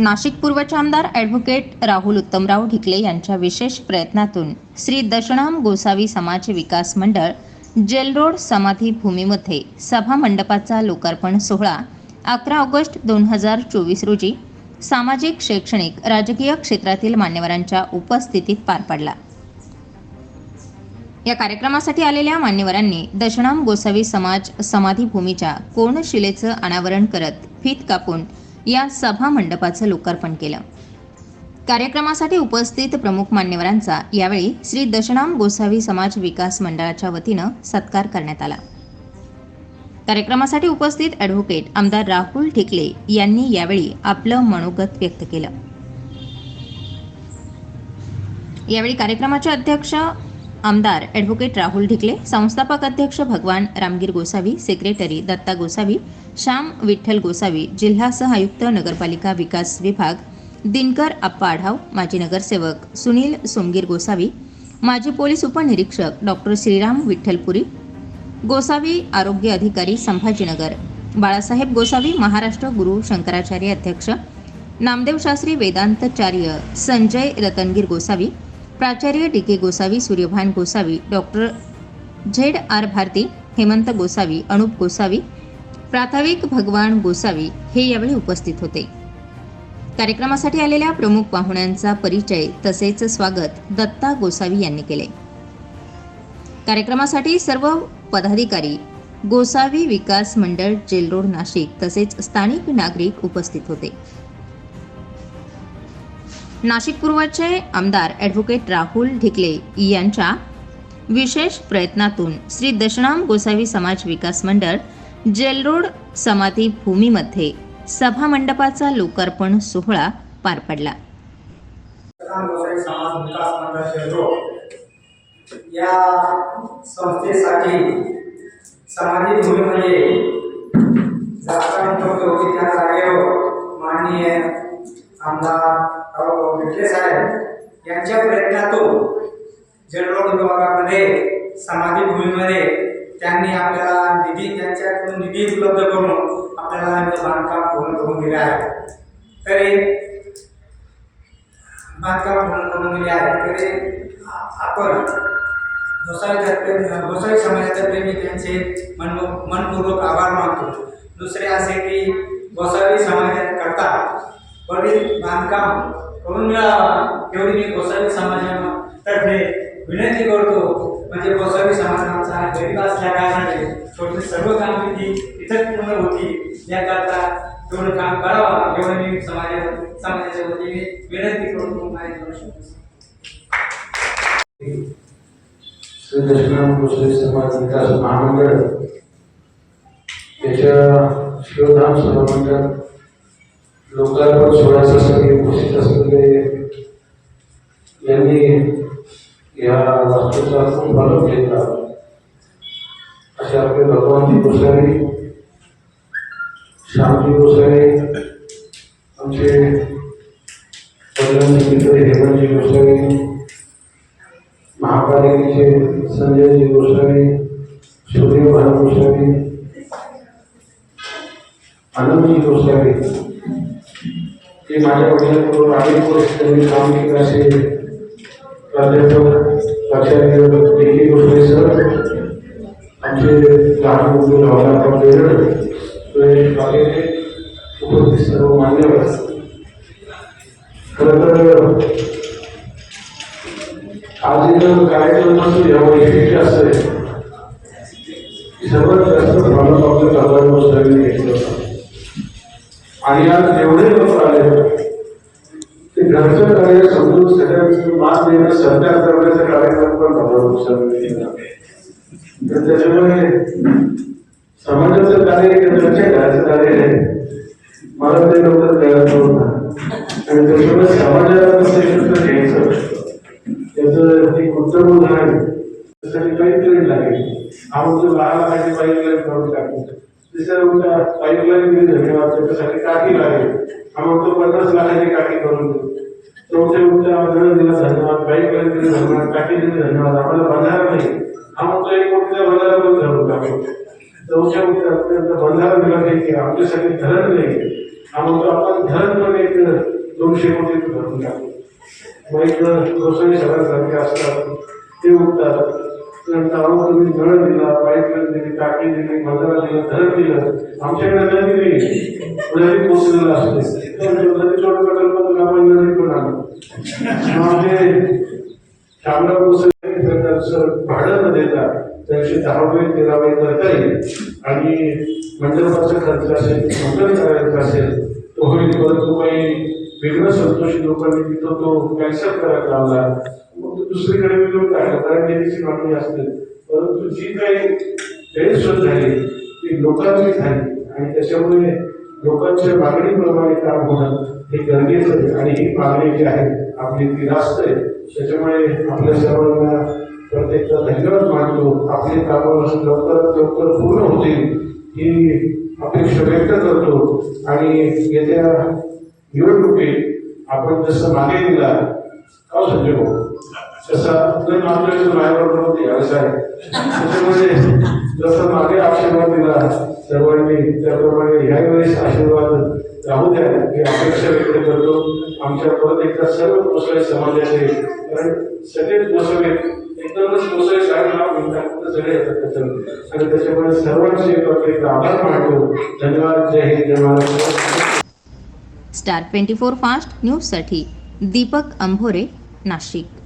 नाशिक पूर्वचे आमदार ॲडव्होकेट राहुल उत्तमराव ढिकले यांच्या विशेष प्रयत्नातून श्री दशनाम गोसावी समाज विकास मंडळ जेलरोड समाधी भूमीमध्ये सभा मंडपाचा लोकार्पण सोहळा अकरा ऑगस्ट दोन हजार चोवीस रोजी सामाजिक शैक्षणिक राजकीय क्षेत्रातील मान्यवरांच्या उपस्थितीत पार पडला. या कार्यक्रमासाठी आलेल्या मान्यवरांनी दशनाम गोसावी समाज समाधी भूमीच्या कोणशिलेचं अनावरण करत फीत कापून या सभा मंडपाचं लोकार्पण केलं. कार्यक्रमासाठी उपस्थित प्रमुख मान्यवरांचा यावेळी श्री दशनाम गोसावी समाज विकास मंडळाच्या वतीनं सत्कार करण्यात आला. कार्यक्रमासाठी उपस्थित ॲडव्होकेट आमदार राहुल ठिकले यांनी यावेळी आपलं मनोगत व्यक्त केलं. यावेळी कार्यक्रमाचे अध्यक्ष आमदार ॲडव्होकेट राहुल ढिकले संस्थापक अध्यक्ष भगवान रामगीर गोसावी सेक्रेटरी दत्ता गोसावी श्याम विठ्ठल गोसावी जिल्हा सहआयुक्त नगरपालिका विकास विभाग दिनकर आप्पा आढाव माजी नगरसेवक सुनील सोमगीर गोसावी माजी पोलीस उपनिरीक्षक डॉक्टर श्रीराम विठ्ठलपुरी गोसावी आरोग्य अधिकारी संभाजीनगर बाळासाहेब गोसावी महाराष्ट्र गुरु शंकराचार्य अध्यक्ष नामदेव शास्त्री वेदांतचार्य संजय रतनगीर गोसावी प्राचार्य D K Gosavi Suryabhan Gosavi doctor Z R Bharati Hemant Gosavi Anup Gosavi प्राथमिक भगवान गोसावी हे यावेळी उपस्थित होते. कार्यक्रमासाठी आलेल्या प्रमुख पाहुण्यांचा परिचय तसेच स्वागत दत्ता गोसावी यांनी केले. कार्यक्रमासाठी सर्व पदाधिकारी गोसावी विकास मंडळ जेलरोड नाशिक तसेच स्थानिक नागरिक उपस्थित होते. नाशिक पूर्वचे आमदार ॲडव्होकेट राहुल ढिकले यांच्या विशेष प्रयत्नातून श्री दशनाम गोसावी समाज विकास मंडळ जेलरोड समाधी भूमीमध्ये सभा मंडपाचा लोकार्पण सोहळा पार पडला. या संस्थेसाठी समाधी भूमीमध्ये माननीय आमदार राव विखे साहेब यांच्या प्रयत्नातून जलरोड विभागामध्ये समाधी भूमीमध्ये त्यांनी आपल्याला निधी त्यांच्याकडून निधी उपलब्ध करून आपल्याला बांधकाम पूर्ण करून दिले आहे. तरी बांधकाम पूर्ण करून दिले आहे. तरी आपण आपण गोसावीतर्फे गोसावी समाजातर्फे मी त्यांचे मन मनपूर्वक आभार मानतो. दुसरे असे की गोसावी समाजाकरता वडील बांधकाम करून मिळावा. एवढी मी गोसावी समाजातर्फे विनंती करतो. म्हणजे गोसावी समाज आमचा गरीब असल्या कारणाने थोडी सर्व कामगिरी इथं पूर्ण होती याकरता तेवढं काम करावा. एवढं मी समाजा समाजाच्या वतीने विनंती करून आणि करू शकतो. श्री दशनाम गोसावी समाज विकास महामंडळ त्याच्या शिवधाम सभामंडळ लोकार्पण सोहळ्यासाठी उपस्थित असलेले यांनी या वास्तूचा खूप फलक घेतला. असे आपले भगवानजी गोसावी श्यामजी गोसावी आमचे पहिल्यांचे मित्र हेमंतजी गोसावी महापालिकेचे संजयजी गोसावी सूर्यभान गोसावी आनंदजी गोसावी ते माझ्या वडिलांबरोबर अनेक वर्ष त्यांनी काम केलं असे प्राध्यापक आचार्य डी आमचे लहान मुलं भावना देरड उपस्थित सर्व मान्यवर खरं तर आज इथं वैशिष्ट्य असं आहे सर्वात जास्त आपल्या घेतलं होतं आणि आज एवढे लोक आले ते घरचं कार्य समजून सगळ्यांचं मान देणं सरकार करण्याचा कार्यक्रम पण तर त्याच्यामुळे समाजाचं कार्य हे घरच्या घराचं कार्य आहे. मला ते लवकर कळत नव्हतं. आणि त्याच्यामुळे समाजाला कसं एकत्र घ्यायचं त्याचं एक उत्तम उदाहरण त्यासाठी पाईपलाईन लागेल. आमचं दहा लाखाची पाईपलाईन करून टाकू दुसऱ्या उद्या पाईपलाईन दिली धन्यवाद त्याच्यासाठी टाकी लागेल. आम्हाला पन्नास लाखाची टाकी करून देऊ चौथ्या उद्या आम्हाला दिला. धन्यवाद. पाईपलाईन दिले धन्यवाद. टाकी दिले धन्यवाद. आम्हाला बंधारा नाही. हा म्हणतो एक कोटीचा बंधारा पण धरून टाकू चौच्या उत्तरापर्यंत बंधारा दिला नाही की आमच्यासाठी धरण नाही. हा म्हणतो आपण धरण पण एक दोनशे कोटी धरून टाकू मग एक ग्रोसरी सगळ्यासारखे असतात. ते उठतात. नंतर तुम्ही नळ दिला पाईपलाईन दिली टाकी दिली बंधारा दिलं धरण दिलं. आमच्याकडे नदी नाही. नदी पोचलेलं असते. प्रकल्पातून आपण नदी पण आणू मग शामराव सरकारचं भाडं न देता त्यांचे दहावे तेरावे करता येईल आणि मंडपाचा खर्च असेल मंडळ करायचा असेल तो होईल. परंतु काही वेगळं संतोषी लोकांनी तिथं तो कॅन्सल करायला लावला. दुसरीकडे विरोध टाकला कारण त्यांची मागणी असते. परंतु जी काही गैरसोय झाली ती लोकांची झाली. आणि त्याच्यामुळे लोकांच्या मागणीप्रमाणे काम होणं हे गरजेचं आहे. आणि ही मागणी जी आहे आपली ती रास्त आहे. त्याच्यामुळे आपल्या सर्वांना प्रत्येकदा धन्यवाद मानतो. आपली कामं लवकरात लवकर पूर्ण होतील ही अपेक्षा व्यक्त करतो. आणि येत्या निवडणुकीत आपण जसं मागे दिला का संजय भाऊ तसा जर मागच्या माझ्याबरोबर होती असं त्याच्यामुळे जसं मागे आशीर्वाद दिला सर्वांनी त्याप्रमाणे ह्या वेळेस आशीर्वाद राहू द्या. ही अपेक्षा व्यक्त करतो. आमच्या परत एकदा सर्व गोसाई समाजाचे कारण सगळेच गोसावे एकदमच गोसाई साहेब नाव घेतात सगळे येतात त्याच्यामध्ये. आणि त्याच्यामुळे सर्वांचे प्रत्येक आभार मानतो. धन्यवाद. जय हिंद. जय Maharashtra. Star twenty four fast न्यूजसाठी दीपक अंभोरे नाशिक.